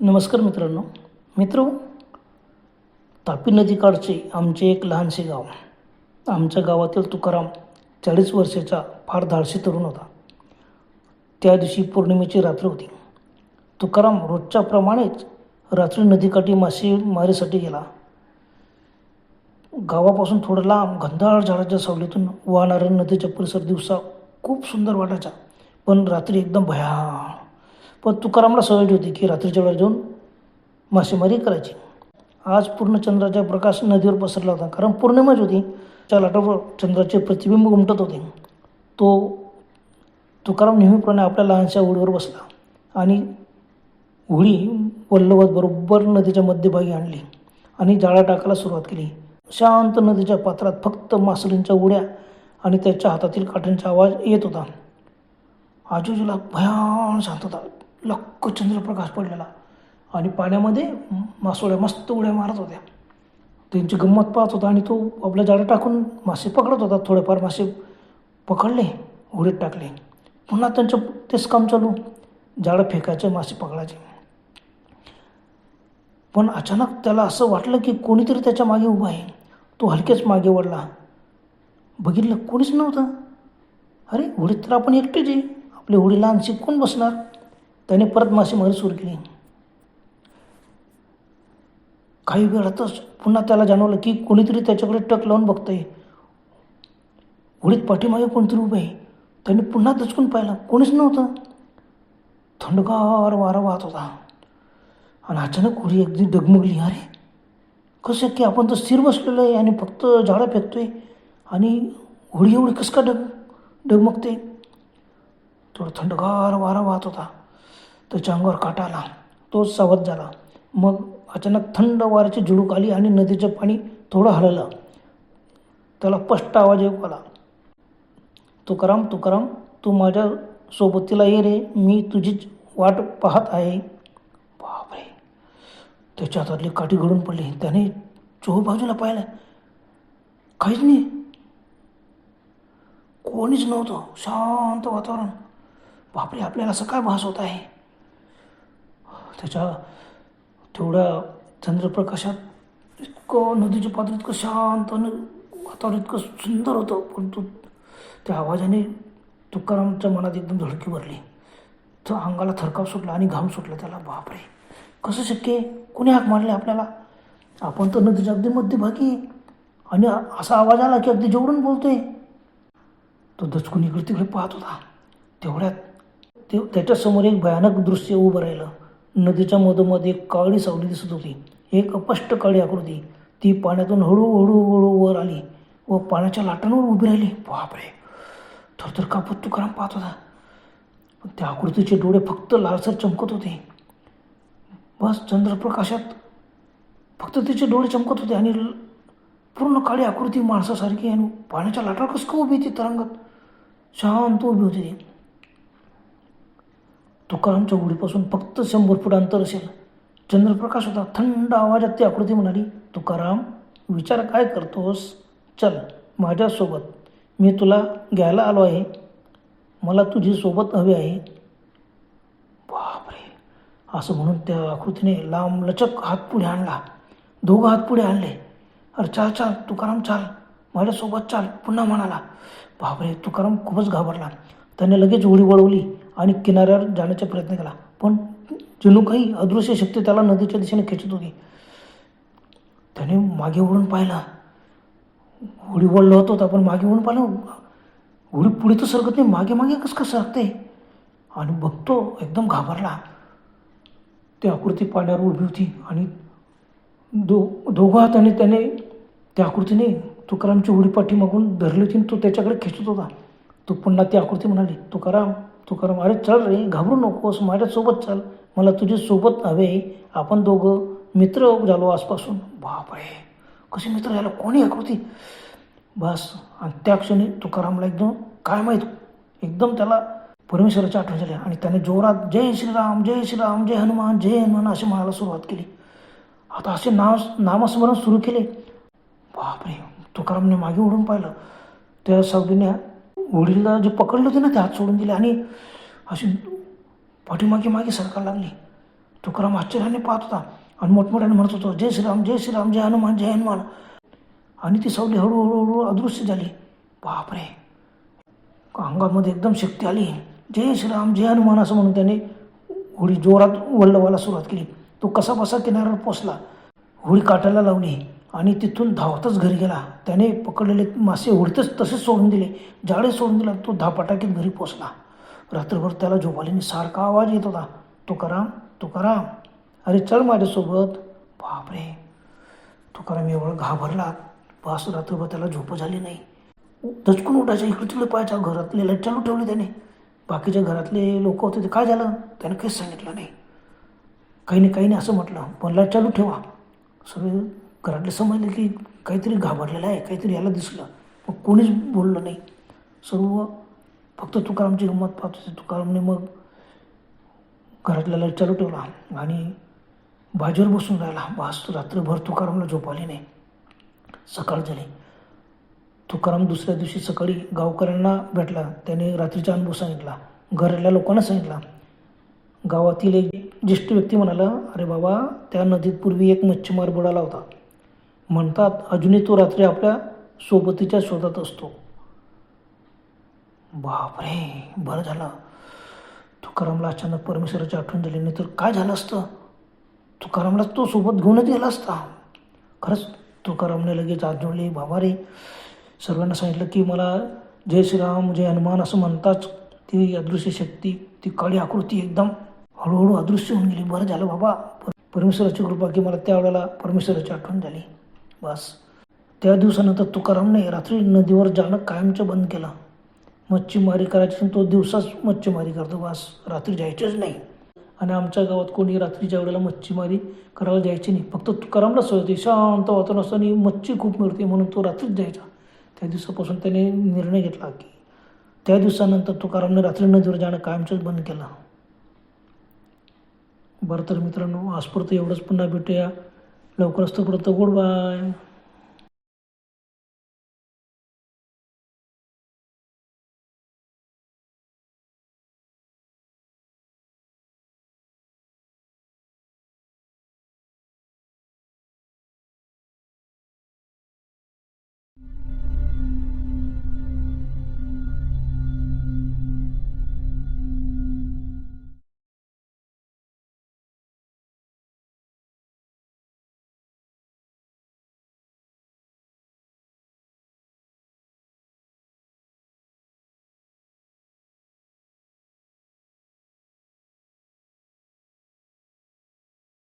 नमस्कार मित्रांनो. मित्र तापी नदीकाठचे आमचे एक लहानसे गाव. आमच्या गावातील तुकाराम चाळीस वर्षाचा फार धाडसी तरुण होता. त्या दिवशी पौर्णिमेची रात्र होती. तुकाराम रोजच्याप्रमाणेच रात्री नदीकाठी मासेमारीसाठी गेला. गावापासून थोडं लांब घनदाळ झाडाच्या सावलीतून वाहणारा नदीचा परिसर दिवसा खूप सुंदर वाटायचा. पण रात्री एकदम भया पण तुकारामला सवय होती की रात्रीच्या वेळेला जाऊन मासेमारी करायची. आज पूर्ण चंद्राचा प्रकाश नदीवर पसरला होता. कारण पौर्णिमाच होती. त्या लाटावर चंद्राचे प्रतिबिंब उमटत होते. तो तुकाराम नेहमीप्रमाणे आपल्या लहानशा होडीवर बसला आणि होडी वल्लवत बरोबर नदीच्या मध्यभागी आणली आणि जाळा टाकायला सुरुवात केली. शांत नदीच्या पात्रात फक्त मासळींच्या उड्या आणि त्याच्या हातातील काठ्यांचा आवाज येत होता. आजूबाजूला भयान शांतता. लक्क चंद्रप्रकाश पडलेला. आणि पाण्यामध्ये मासोळ्या मस्त उड्या मारत होत्या. त्यांची गंमत पाहत होता आणि तो आपलं जाळं टाकून मासे पकडत होता. थोडेफार मासे पकडले उडीत टाकले. पुन्हा त्यांचं तेच काम चालू जाळं फेकायचे मासे पकडायचे. पण अचानक त्याला असं वाटलं की कोणीतरी त्याच्यामागे उभा आहे. तो हलकेच मागे वळला. बघितलं कोणीच नव्हतं. अरे होडीत तर आपण एकटेच आहे. आपली होडी लहानशी कोण बसणार? त्याने परत मासेमारी सुरू केली. काही वेळातच पुन्हा त्याला जाणवलं की कोणीतरी त्याच्याकडे टक लावून बघतंय. उडीत पाठीमागे कोणतरी उभं आहे. त्याने पुन्हा दचकून पाहिलं. कोणीच नव्हतं. थंडगार वारा वाहत होता. आणि अचानक उडी अगदी डगमगली. अरे कसं की आपण तर स्थिर बसलेलो आहे आणि फक्त झाडं फेकतोय आणि होडी एवढी कसं का डग डगमगते? थोडं थंडगार वारा वाहत होता. त्याच्या अंगावर काटा आला. तो सावध झाला. मग अचानक थंड वाऱ्याची झुळूक आली आणि नदीचं पाणी थोडं हललं. त्याला स्पष्ट आवाज येऊ आला. तुकाराम तुकाराम तू माझ्या सोबतीला ये रे. मी तुझीच वाट पाहत आहे. बापरे. त्याच्या हातातली काठी घडून पडली. त्याने चोह बाजूला पाहिलं. काहीच नाही. कोणीच नव्हतं. शांत वातावरण. बापरे आपल्याला असं काय भास होत आहे. त्याच्या तेवढ्या चंद्रप्रकाशात इतकं नदीचं पात्र इतकं शांत आणि वातावरण इतकं सुंदर होतं परंतु त्या आवाजाने तुकारामच्या मनात एकदम झडकी भरली. तर अंगाला थरकाव सुटला आणि घाम सुटला त्याला. बापरे! कसं शक्य कोणी हाक मारले आपल्याला? आपण तर नदीच्या अगदी मध्यभागी आणि असा आवाज आला की अगदी जेवढून बोलतोय तो दचकून इकडे तिकडे पाहत होता. तेवढ्यात ते त्याच्यासमोर एक भयानक दृश्य उभं राहिलं. नदीच्या मधोमध एक काळी सावली दिसत होती. एक अपष्ट काळी आकृती. ती पाण्यातून हळूहळू हळू वर आली व पाण्याच्या लाटांवर उभी राहिली. बापरे! थरथर कापत तुकाराम पाहत होता. पण त्या आकृतीचे डोळे फक्त लालसर चमकत होते. बस चंद्रप्रकाशात फक्त तिचे डोळे चमकत होते आणि ल- पूर्ण काळी आकृती माणसासारखी आणि पाण्याच्या लाटावर कसं का उभी ती तरंगत? शांत उभी होती ती. तुकारामच्या गुढीपासून फक्त शंभर फूट अंतर असेल. चंद्रप्रकाश होता थंड आवाजात ती आकृती म्हणाली तुकाराम विचार काय करतोस? चल माझ्यासोबत. मी तुला घ्यायला आलो आहे. मला तुझी सोबत हवी आहे. बापरे. असं म्हणून त्या आकृतीने लांब लचक हात पुढे आणला. दोघं हात पुढे आणले. अरे चाल चाल तुकाराम चाल. माझ्यासोबत चाल पुन्हा म्हणाला. बापरे तुकाराम खूपच घाबरला. त्याने लगेच उडी वळवली. आणि किनाऱ्यावर जाण्याचा प्रयत्न केला. पण जणू काही अदृश्य शक्ती त्याला नदीच्या दिशेने खेचत होती. त्याने मागे वळून पाहिला. होडी वळलं होता पण मागे वळून पाहिलं. होडी पुढे तर सरकत नाही. मागे मागे कसं कसं सरकते? आणि बघतो एकदम घाबरला. ती आकृती पाण्यावर उभी होती आणि दो दोघं हाताने त्याने त्या आकृतीने तुकारामची उडी पाठीमागून धरली होती आणि तो त्याच्याकडे खेचत होता. तो पुन्हा ती आकृती म्हणाली तुकाराम तुकाराम अरे चल रे घाबरू नकोस माझ्यासोबत चल. मला तुझी सोबत हवे आपण दोघं मित्र झालो आजपासून. बाप रे कसे मित्र झालो? कोणी आकृती? बस आणि त्या क्षणी तुकारामला एकदम काय माहीत एकदम त्याला परमेश्वराची आठवण झाली. आणि त्याने जोरात जय श्रीराम जय श्रीराम जय हनुमान जय हनुमान असे म्हणायला सुरुवात केली. आता असे नाव नामस्मरण सुरू केले. बापरे तुकारामने मागे उडून पाहिलं. त्या सावलीने वडीलला जे पकडलं होते ना ते हात सोडून दिले आणि अशी पाठीमागे मागे सरकायला लागली. तुकाराम आश्चर्याने पाहत होता आणि मोठमोठ्याने म्हणत होतो जय श्रीराम जय श्रीराम जय हनुमान जय हनुमान. आणि ती सावली हळूहळू हळू अदृश्य झाली. बापरे! अंगामध्ये एकदम शक्ती आली. जय श्रीराम जय हनुमान असं म्हणून त्याने होळी जोरात वल्लवायला सुरुवात केली. तो कसा बसा किनाऱ्यावर पोचला. होळी काटायला लावली. आणि तिथून धावतच घरी गेला. त्याने पकडलेले मासे होडीतच तसेच सोडून दिले. जाळे सोडून दिला तो धापाटाकीत घरी पोचला. रात्रभर त्याला झोपालीने सारखा आवाज येत होता. तुकाराम तुकाराम अरे चल माझ्यासोबत. बापरे. तुकाराम एवढं घाबरला. बस रात्रभर त्याला झोप झाली नाही. दचकून उठायच्या इकडे तिकडे पाहायच्या. घरातले लाइट चालू ठेवली त्याने. बाकीच्या घरातले लोक होते ते काय झालं? त्याने काहीच सांगितलं नाही. काही नाही काही नाही असं म्हटलं. पण लाइट चालू ठेवा. सगळे घरातले समजले की काहीतरी घाबरलेलं आहे काहीतरी याला दिसलं. मग कोणीच बोललं नाही. सर्व फक्त तुकारामची हिंमत पाहत. होते तुकारामने मग घरातल्या लाइट चालू ठेवला आणि बाजूवर बसून राहिला. बास रात्रभर तुकारामला झोप आली नाही. सकाळ झाली. तुकाराम दुसऱ्या दिवशी सकाळी गावकऱ्यांना भेटला. त्याने रात्रीचा अनुभव सांगितला. घरातल्या लोकांना सांगितला. गावातील एक ज्येष्ठ व्यक्ती म्हणाला अरे बाबा त्या नदीत पूर्वी एक मच्छीमार बुडाला होता. म्हणतात अजूनही तो रात्री आपल्या सोबतीच्या शोधात असतो. बापरे बरं झालं. तुकारामला अचानक परमेश्वराची आठवण झाली नाही तर काय झालं असतं? तुकारामला तो सोबत घेऊनच गेला असता. खरंच तुकारामने लगेच हात जोडले बाबा रे सर्वांना सांगितलं की मला जय श्रीराम जय हनुमान असं म्हणताच ती अदृश्य शक्ती ती काळी आकृती एकदम हळूहळू अदृश्य होऊन गेली. बरं झालं बाबा. पर- परमेश्वराची कृपा की मला त्यावेळेला परमेश्वराची आठवण झाली. बस. त्या दिवसानंतर तुकारामने रात्री नदीवर जाणं कायमचं बंद केलं. मच्छीमारी करायची तो दिवसाच मच्छीमारी करतो बस. रात्री जायचंच नाही. आणि आमच्या गावात कोणी रात्रीच्या वेळेला मच्छीमारी करायला जायची नाही फक्त तुकारामला सोय होती. शांत वातावरण असताना मच्छी खूप मिळते म्हणून तो रात्रीच जायचा त्या दिवसापासून त्याने निर्णय घेतला की त्या दिवसानंतर तुकारामने रात्री नदीवर जाणं कायमचंच बंद केलं. बरं तर मित्रांनो आजपर्यंत एवढंच. पुन्हा भेटूया. लवकरच तोपर्यंत गुड बाय